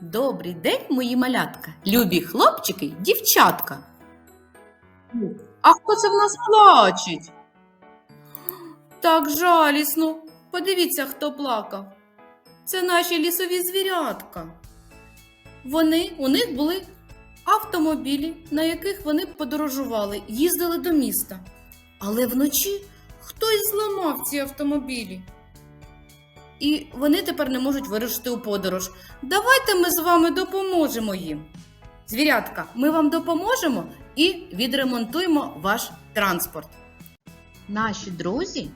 Добрий день, мої малятка, любі хлопчики, дівчатка. А хто це в нас плачеть? Так жалісно. Подивіться, хто плакав. Це наші лісові звірятка. Вони, у них були автомобілі, на яких вони подорожували, їздили до міста. Але вночі хтось зламав ці автомобілі. І вони тепер не можуть вирушити у подорож. Давайте ми з вами допоможемо їм. Звірятка, ми вам допоможемо і відремонтуємо ваш транспорт. Наші друзі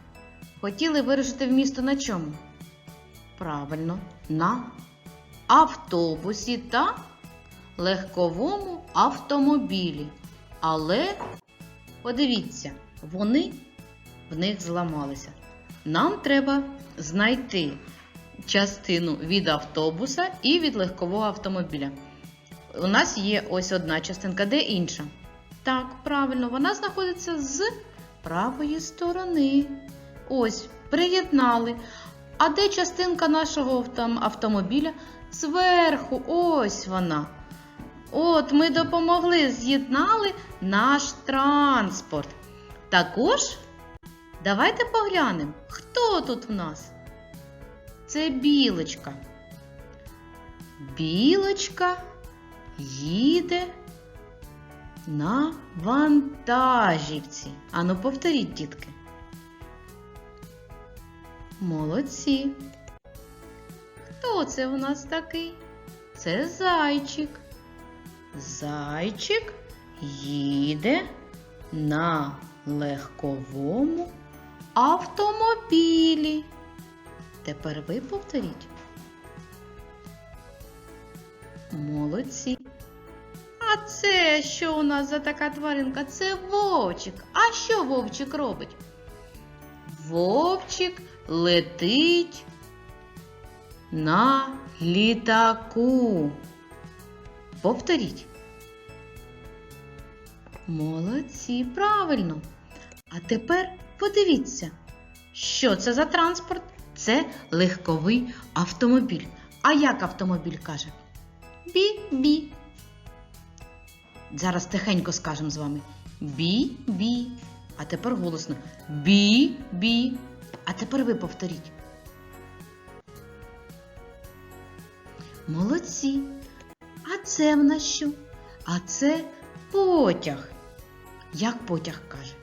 хотіли вирушити в місто на чому? Правильно, на автобусі та легковому автомобілі. Але подивіться, вони в них зламалися. Нам треба знайти частину від автобуса і від легкового автомобіля. У нас є ось одна частинка, де інша? Так, правильно, вона знаходиться з правої сторони. Ось, приєднали. А де частинка нашого автомобіля? Зверху, ось вона. От, ми допомогли, з'єднали наш транспорт. Також давайте поглянемо, хто тут в нас? Це білочка. Білочка їде на вантажівці. Ану, повторіть, дітки. Молодці. Хто це у нас такий? Це зайчик. Зайчик їде на легковому автомобілі. Тепер ви повторіть. Молодці. А це що у нас за така тваринка? Це вовчик. А що вовчик робить? Вовчик летить на літаку. Повторіть. Молодці, правильно. А тепер подивіться, що це за транспорт? Це легковий автомобіль. А як автомобіль каже? Бі-бі. Зараз тихенько скажемо з вами. Бі-бі. А тепер голосно. Бі-бі. А тепер ви повторіть. Молодці. А це в нас що? А це потяг. Як потяг каже?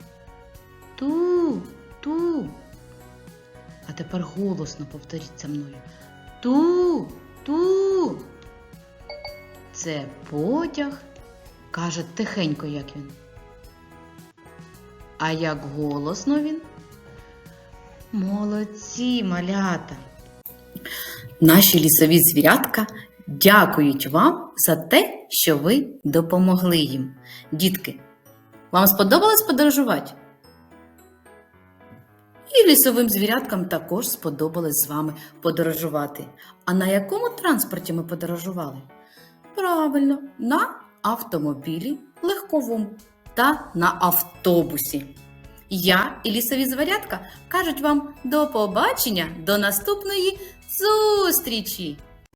Ту, ту. А тепер голосно повторіть мною. Ту, ту. Це потяг. Каже тихенько, як він. А як голосно він? Молодці, малята. Наші лісові звірятка дякують вам за те, що ви допомогли їм. Дітки, вам сподобалось подорожувати? І лісовим звіряткам також сподобалось з вами подорожувати. А на якому транспорті ми подорожували? Правильно, на автомобілі легковому та на автобусі. Я і лісові звірятка кажуть вам до побачення, до наступної зустрічі!